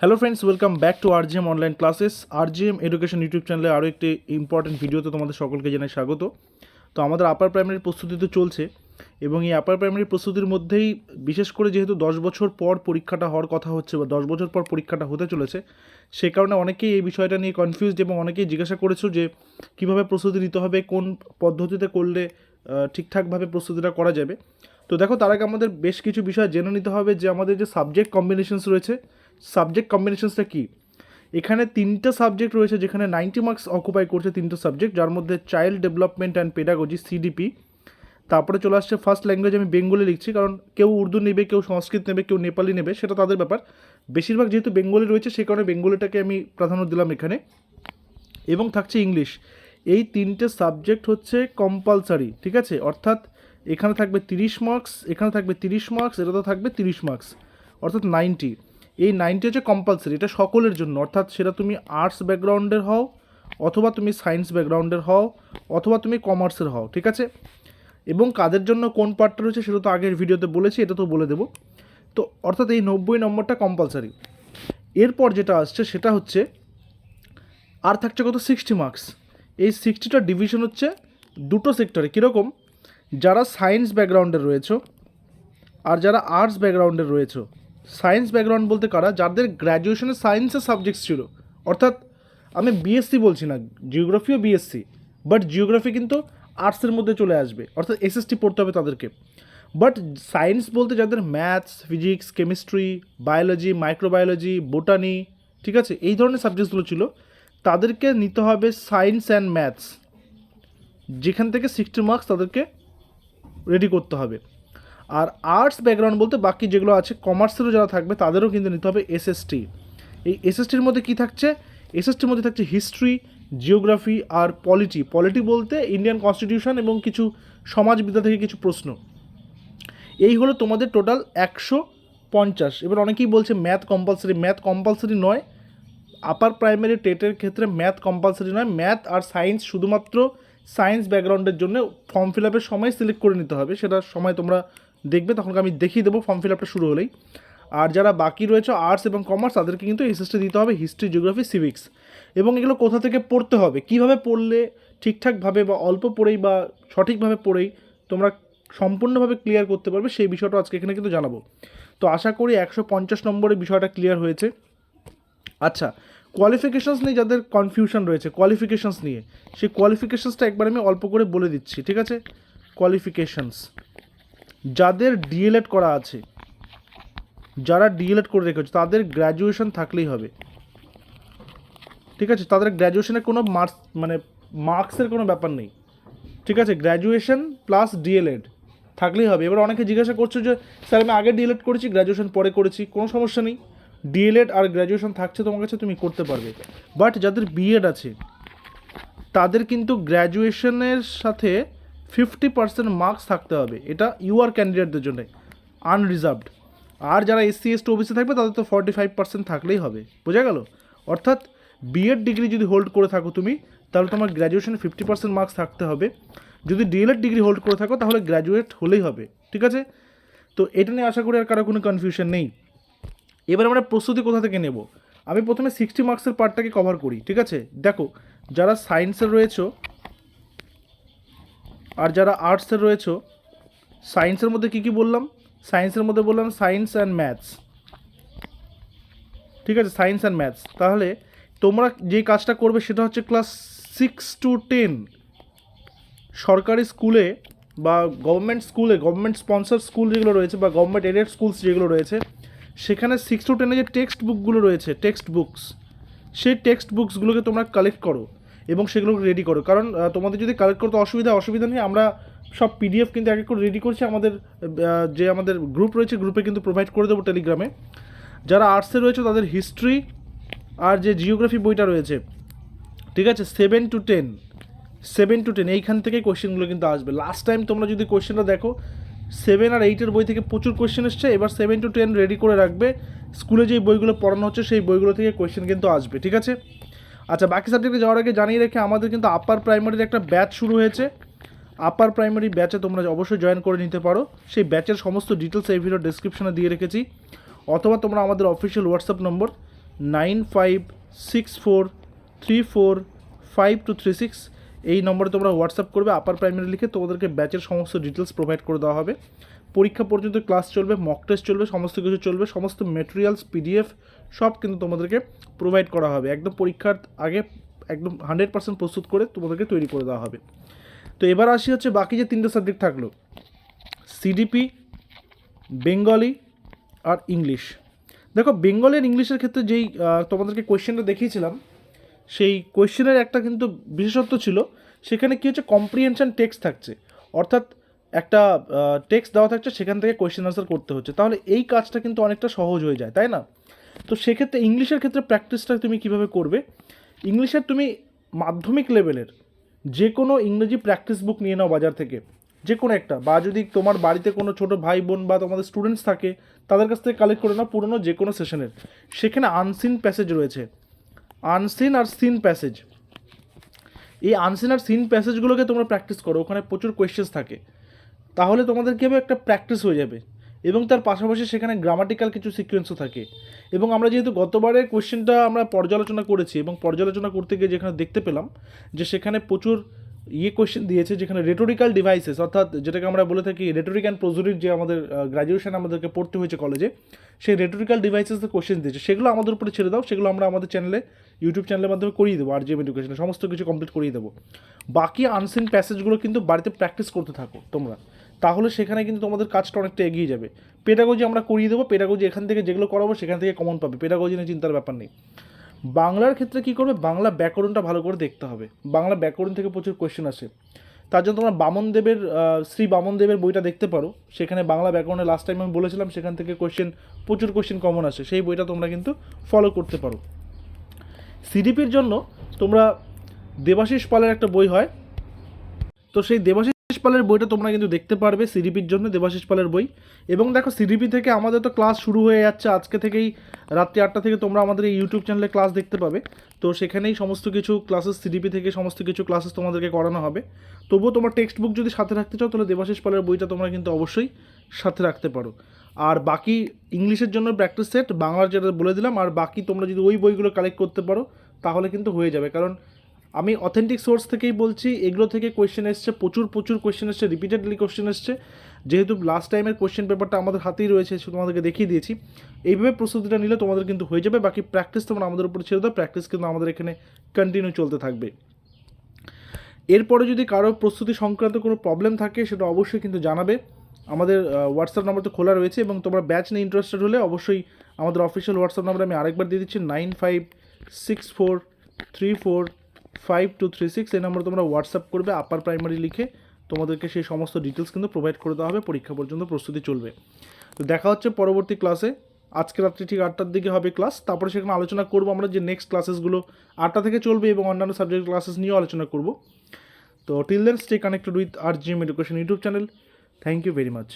Hello friends welcome back to RGM online classes RGM education YouTube চ্যানেলে আরও একটি important ভিডিওতে তোমাদের সকলকে জানাই স্বাগত। তো আমাদের আপার প্রাইমারি প্রস্তুতি তো চলছে এবং এই আপার প্রাইমারি প্রস্তুতির মধ্যেই বিশেষ করে যেহেতু দশ বছর পর পরীক্ষাটা হওয়ার কথা হচ্ছে বা দশ বছর পর পরীক্ষাটা হতে চলেছে, সে কারণে অনেকেই এই বিষয়টা নিয়ে কনফিউজড এবং অনেকেই জিজ্ঞাসা করেছ যে কীভাবে প্রস্তুতি নিতে হবে, কোন পদ্ধতিতে করলে ঠিকঠাকভাবে প্রস্তুতিটা করা যাবে। তো দেখো, তার আগে আমাদের বেশ কিছু বিষয় জেনে নিতে হবে যে আমাদের যে সাবজেক্ট কম্বিনেশনস রয়েছে সাবজেক্ট কম্বিনেশনসটা কী? এখানে তিনটা সাবজেক্ট রয়েছে যেখানে নাইনটি মার্কস অকুপাই করছে তিনটা সাবজেক্ট যার মধ্যে child development and pedagogy CDP তারপরে চলে আসছে ফার্স্ট ল্যাঙ্গুয়েজ আমি বেঙ্গলি লিখছি, কারণ কেউ উর্দু নেবে, কেউ সংস্কৃত নেবে, কেউ নেপালি নেবে, সেটা তাদের ব্যাপার। বেশিরভাগ যেহেতু বেঙ্গলি রয়েছে সেই কারণে বেঙ্গলিটাকে আমি প্রাধান্য দিলাম এখানে। এবং থাকছে ইংলিশ। এই তিনটে সাবজেক্ট হচ্ছে কম্পালসারি ঠিক আছে? অর্থাৎ এখানে থাকবে তিরিশ মার্কস এখানে থাকবে তিরিশ মার্কস এটাতে থাকবে তিরিশ মার্কস অর্থাৎ নাইনটি এই নাইনটি হচ্ছে কম্পালসারি এটা সকলের জন্য। অর্থাৎ সেটা তুমি আর্টস ব্যাকগ্রাউন্ডের হও, অথবা তুমি সায়েন্স ব্যাকগ্রাউন্ডের হও, অথবা তুমি কমার্সের হও, ঠিক আছে? এবং কাদের জন্য কোন পার্টটা রয়েছে সেটা তো আগের ভিডিওতে বলেছি, এটা তো বলে দেবো। তো অর্থাৎ এই নব্বই নম্বরটা কম্পালসারি এরপর যেটা আসছে সেটা হচ্ছে, আর থাকছে কত? সিক্সটি মার্কস এই সিক্সটিটা ডিভিশন হচ্ছে দুটো সেক্টরে কীরকম? যারা সায়েন্স ব্যাকগ্রাউন্ডের রয়েছে, আর যারা আর্টস ব্যাকগ্রাউন্ডের রয়েছে সায়েন্স ব্যাকগ্রাউন্ড বলতে কারা? যাদের গ্র্যাজুয়েশনে সায়েন্সের সাবজেক্টস ছিল। অর্থাৎ আমি বিএসসি বলছি না জিওগ্রাফিও বিএসসি বাট জিওগ্রাফি কিন্তু আর্টসের মধ্যে চলে আসবে। অর্থাৎ এসএসটি পড়তে হবে তাদেরকে। বাট সায়েন্স বলতে যাদের maths physics chemistry biology microbiology botany ঠিক আছে, এই ধরনের সাবজেক্টসগুলো ছিল, তাদেরকে নিতে হবে সায়েন্স অ্যান্ড ম্যাথস যেখান থেকে সিক্সটি মার্কস তাদেরকে রেডি করতে হবে। আর আর্টস ব্যাকগ্রাউন্ড বলতে বাকি যেগুলো আছে কমার্সেরও যারা থাকবে, তাদেরও কিন্তু নিতে হবে এসএসটি এই এসএসটির মধ্যে কি থাকছে? এসএসটির মধ্যে থাকছে হিস্ট্রি জিওগ্রাফি আর পলিটি পলিটি বলতে ইন্ডিয়ান কনস্টিটিউশন এবং কিছু সমাজবিদ্যা থেকে কিছু প্রশ্ন। এই হলো তোমাদের টোটাল একশো পঞ্চাশ। এবার অনেকেই বলছে ম্যাথ কম্পালসারি ম্যাথ কম্পালসারি নয়। আপার প্রাইমারি টেটের ক্ষেত্রে ম্যাথ কম্পালসারি নয়। ম্যাথ আর সায়েন্স শুধুমাত্র সায়েন্স ব্যাকগ্রাউন্ডের জন্য ফর্ম ফিল আপের সময় সিলেক্ট করে নিতে হবে। সেটা সময় তোমরা দেখবে, তখন আমি দেখিয়ে দেবো ফর্ম ফিল আপটা শুরু হলেই। আর যারা বাকি রয়েছে আর্টস এবং কমার্স তাদেরকে কিন্তু এসএসটি দিতে হবে হিস্ট্রি জিওগ্রাফি সিভিক্স এবং এগুলো কোথা থেকে পড়তে হবে? কীভাবে পড়লে ঠিকঠাকভাবে বা অল্প পড়েই বা সঠিকভাবে পড়েই তোমরা সম্পূর্ণভাবে ক্লিয়ার করতে পারবে, সেই বিষয়টা আজকে এখানে কিন্তু জানাব। তো আশা করি একশো পঞ্চাশ নম্বরে বিষয়টা ক্লিয়ার হয়েছে। আচ্ছা কোয়ালিফিকেশানস নিয়ে যাদের কনফিউশন রয়েছে কোয়ালিফিকেশানস নিয়ে, সেই কোয়ালিফিকেশানসটা একবার আমি অল্প করে বলে দিচ্ছি, ঠিক আছে? কোয়ালিফিকেশানস যাদের ডিএলএড করা আছে, যারা ডিএলএড করে রেখেছে, তাদের গ্র্যাজুয়েশন থাকলেই হবে। ঠিক আছে? তাদের গ্র্যাজুয়েশনে কোনো মার্কস মানে মার্কসের কোনো ব্যাপার নেই। ঠিক আছে? গ্র্যাজুয়েশন প্লাস ডিএলএড থাকলেই হবে। এবার অনেকে জিজ্ঞাসা করছ যে, স্যার আমি আগে ডিএলএড করেছি গ্র্যাজুয়েশন পরে করেছি, কোনো সমস্যা নেই। ডিএলএড আর গ্র্যাজুয়েশন থাকছে তোমার কাছে, তুমি করতে পারবে। বাট যাদের বিএড আছে, তাদের কিন্তু গ্র্যাজুয়েশনের সাথে ফিফটি পার্সেন্ট মার্কস থাকতে হবে। এটা ইউআর ক্যান্ডিডেটদের জন্য আনরিজার্ভড আর যারা এসসি এসটি ওবিসি থাকবে, তাদের তো ফর্টি ফাইভ পার্সেন্ট থাকলেই হবে। বোঝা গেল? অর্থাৎ বিএড ডিগ্রি যদি হোল্ড করে থাকো তুমি, তাহলে তোমার গ্র্যাজুয়েশনে ফিফটি পার্সেন্ট মার্কস থাকতে হবে। যদি ডিএলএড ডিগ্রি হোল্ড করে থাকো, তাহলে গ্র্যাজুয়েট হলেই হবে। ঠিক আছে? তো এটা নিয়ে আশা করি আর কারও কোনো কনফিউশন নেই। এবার আমরা প্রস্তুতি কোথা থেকে নেব? আমি প্রথমে সিক্সটি মার্কসের পার্টটাকে কভার করি, ঠিক আছে? দেখো, যারা সায়েন্সের রয়েছে আর যারা আর্টসের রয়েছে সায়েন্সের মধ্যে কী কী বললাম? সায়েন্সের মধ্যে বললাম সায়েন্স অ্যান্ড ম্যাথস ঠিক আছে? সায়েন্স অ্যান্ড ম্যাথস তাহলে তোমরা যে কাজটা করবে সেটা হচ্ছে ক্লাস সিক্স টু টেন সরকারি স্কুলে বা গভর্নমেন্ট স্কুলে গভর্নমেন্ট স্পন্সর স্কুল যেগুলো রয়েছে বা গভর্নমেন্ট এডেড স্কুলস যেগুলো রয়েছে, সেখানে সিক্স টু টেনে যে টেক্সট বুকগুলো রয়েছে টেক্সট বুকস সেই টেক্সট বুকসগুলোকে তোমরা কালেক্ট করো। এবং সেগুলোকে রেডি করো। কারণ তোমাদের যদি কালেক্ট করতে অসুবিধা অসুবিধা নেই, আমরা সব পিডিএফ কিন্তু এক এক করে রেডি করছি। আমাদের যে আমাদের গ্রুপ রয়েছে গ্রুপে কিন্তু প্রোভাইড করে দেবো টেলিগ্রামে যারা আর্টসে রয়েছে, তাদের হিস্ট্রি আর যে জিওগ্রাফি বইটা রয়েছে, ঠিক আছে seven to ten seven to ten এইখান থেকে কোশ্চেনগুলো কিন্তু আসবে। লাস্ট টাইম তোমরা যদি কোয়েশ্চেনটা দেখো সেভেন আর এইটের বই থেকে প্রচুর কোশ্চেন এসছে, এবার সেভেন টু টেন রেডি করে রাখবে। স্কুলে যেই বইগুলো পড়ানো হচ্ছে, সেই বইগুলো থেকে কোশ্চেন কিন্তু আসবে, ঠিক আছে? আচ্ছা বাকি সাবজেক্টে যাওয়ার আগে জানিয়ে রেখে আমাদের কিন্তু আপার প্রাইমারির একটা ব্যাচ শুরু হয়েছে। আপার প্রাইমারি ব্যাচে তোমরা অবশ্যই জয়েন করে নিতে পারো। সেই ব্যাচের সমস্ত ডিটেলস এই ভিডিও ডেসক্রিপশনে দিয়ে রেখেছি। অথবা তোমরা আমাদের official WhatsApp number nine five six four three four five two three six এই নম্বরে তোমরা হোয়াটসঅ্যাপ করবে আপার প্রাইমারি লিখে তোমাদেরকে ব্যাচের সমস্ত ডিটেলস প্রোভাইড করে দেওয়া হবে। পরীক্ষা পর্যন্ত ক্লাস চলবে মক টেস্ট চলবে, সমস্ত কিছু চলবে, সমস্ত মেটেরিয়ালস পিডিএফ সব কিন্তু তোমাদেরকে প্রোভাইড করা হবে। একদম পরীক্ষার আগে একদম হান্ড্রেড পার্সেন্ট প্রস্তুত করে তোমাদেরকে তৈরি করে দেওয়া হবে। তো এবার আসি হচ্ছে বাকি যে তিনটে সাবজেক্ট থাকল সিডিপি বেঙ্গলি আর ইংলিশ দেখো বেঙ্গলি আর ইংলিশের ক্ষেত্রে যেই তোমাদেরকে কোয়েশ্চেনটা দেখিয়েছিলাম, সেই কোয়েশ্চেনের একটা কিন্তু বিশেষত্ব ছিল, সেখানে কী হচ্ছে কম্প্রিহেনশন টেক্সট থাকছে। অর্থাৎ একটা টেক্সট দেওয়া থাকছে, সেখান থেকে কোয়েশ্চেন আনসার করতে হচ্ছে। তাহলে এই কাজটা কিন্তু অনেকটা সহজ হয়ে যায়, তাই না? তো সেক্ষেত্রে ইংলিশের ক্ষেত্রে প্র্যাকটিসটা তুমি কীভাবে করবে? ইংলিশের তুমি মাধ্যমিক লেভেলের যে কোনো ইংরেজি প্র্যাকটিস বুক নিয়ে নাও বাজার থেকে যে কোনো একটা। বা যদি তোমার বাড়িতে কোনো ছোটো ভাই বোন বা তোমাদের স্টুডেন্টস থাকে, তাদের কাছ থেকে কালেক্ট করে নাও পুরনো যে কোনো সেশনের সেখানে আনসিন প্যাসেজ রয়েছে। আনসিন আর সিন প্যাসেজ এই আনসিন আর সিন প্যাসেজগুলোকে তোমরা প্র্যাকটিস করো। ওখানে প্রচুর কোয়েশ্চেন্স থাকে। তাহলে তোমাদের কী হবে? একটা প্র্যাকটিস হয়ে যাবে। এবং তার পাশাপাশি সেখানে গ্রামাটিক্যাল কিছু সিকোয়েন্সও থাকে। এবং আমরা যেহেতু গতবারের কোয়েশ্চেনটা আমরা পর্যালোচনা করেছি এবং পর্যালোচনা করতে গিয়ে যেখানে দেখতে পেলাম যে সেখানে প্রচুর ইয়ে কোয়েশ্চেন দিয়েছে, যেখানে রেটোরিক্যাল ডিভাইসেস অর্থাৎ যেটাকে আমরা বলে থাকি রেটোরিক অ্যান্ড প্রজুরির যে আমাদের গ্র্যাজুয়েশন আমাদেরকে পড়তে হয়েছে কলেজে সেই রেটোরিক্যাল ডিভাইসেসের কোয়েশ্চেন দিয়েছে। সেগুলো আমাদের উপরে ছেড়ে দাও, সেগুলো আমরা আমাদের চ্যানেলে ইউটিউব চ্যানেলের মাধ্যমে করিয়ে দেবো আর জিএম এডুকেশনে সমস্ত কিছু কমপ্লিট করিয়ে দেবো। বাকি আনসিন প্যাসেজগুলো কিন্তু বাড়িতে প্র্যাকটিস করতে থাকো তোমরা। তাহলে সেখানে কিন্তু তোমাদের কাজটা অনেকটা এগিয়ে যাবে। পেডাগজি আমরা করিয়ে দেবো পেডাগজি এখান থেকে যেগুলো করাবো সেখান থেকে কমন পাবে। পেডাগজি নিয়ে চিন্তার ব্যাপার নেই। বাংলার ক্ষেত্রে কী করবে? বাংলা ব্যাকরণটা ভালো করে দেখতে হবে। বাংলা ব্যাকরণ থেকে প্রচুর কোয়েশ্চেন আসে। তার জন্য তোমরা বামনদেবের শ্রী বামনদেবের বইটা দেখতে পারো। সেখানে বাংলা ব্যাকরণে লাস্ট টাইম আমি বলেছিলাম, সেখান থেকে কোয়েশ্চেন প্রচুর কোয়েশ্চেন কমন আসে। সেই বইটা তোমরা কিন্তু ফলো করতে পারো। সিডিপির জন্য তোমরা দেবাশিস পালের একটা বই হয়। তো সেই দেবাশিস পালের বইটা তোমরা কিন্তু দেখতে পারবে সিডিপির জন্য দেবাশিস পালের বই। এবং দেখো সিডিপি থেকে আমাদের তো ক্লাস শুরু হয়ে যাচ্ছে। আজকে থেকেই রাত্রি আটটা থেকে তোমরা আমাদের এই ইউটিউব চ্যানেলে ক্লাস দেখতে পাবে। তো সেখানেই সমস্ত কিছু ক্লাসেস সিডিপি থেকে সমস্ত কিছু ক্লাসেস তোমাদেরকে করানো হবে। তবুও তোমার টেক্সট বুক যদি সাথে রাখতে চাও, তাহলে দেবাশিস পালের বইটা তোমরা কিন্তু অবশ্যই সাথে রাখতে পারো। আর বাকি ইংলিশের জন্য প্র্যাকটিস সেট বাংলার যেটা বলে দিলাম, আর বাকি তোমরা যদি ওই বইগুলো কালেক্ট করতে পারো, তাহলে কিন্তু হয়ে যাবে। কারণ আমি অথেন্টিক সোর্স থেকেই বলছি, এগুলো থেকে কোয়েশ্চেন এসছে, প্রচুর প্রচুর কোয়েশ্চেন এসছে রিপিটেডলি কোয়েশ্চেন এসছে। যেহেতু লাস্ট টাইমের কোয়েশ্চেন পেপারটা আমাদের হাতেই রয়েছে তোমাদেরকে দেখিয়ে দিয়েছি। এইভাবে প্রস্তুতিটা নিলে তোমাদের কিন্তু হয়ে যাবে, বাকি প্র্যাকটিস তোমরা আমাদের উপর ছেড়ে দাও প্র্যাকটিস কিন্তু আমাদের এখানে কন্টিনিউ চলতে থাকবে। এরপরে যদি কারও প্রস্তুতি সংক্রান্ত কোনো প্রবলেম থাকে, সেটা অবশ্যই কিন্তু জানাবে। আমাদের হোয়াটসঅ্যাপ নাম্বার তো খোলা রয়েছে এবং তোমরা ব্যাচ নিয়ে ইন্টারেস্টেড হলে অবশ্যই আমাদের অফিসিয়াল হোয়াটসঅ্যাপ নাম্বার আমি আরেকবার দিয়ে দিচ্ছি nine five six four three four five two three six এই নম্বরে তোমরা হোয়াটসঅ্যাপ করবে আপার প্রাইমারি লিখে তোমাদেরকে সেই সমস্ত ডিটেলস কিন্তু প্রোভাইড করে দেওয়া হবে, পরীক্ষা পর্যন্ত প্রস্তুতি চলবে। তো দেখা হচ্ছে পরবর্তী ক্লাসে আজকে রাত্রি ঠিক আটটার দিকে হবে ক্লাস তারপরে সেখানে আলোচনা করব আমরা যে নেক্সট ক্লাসেসগুলো আটটা থেকে চলবে এবং অন্যান্য সাবজেক্ট ক্লাসেস নিয়েও আলোচনা করব। তো till then stay connected with R GM education YouTube channel thank you very much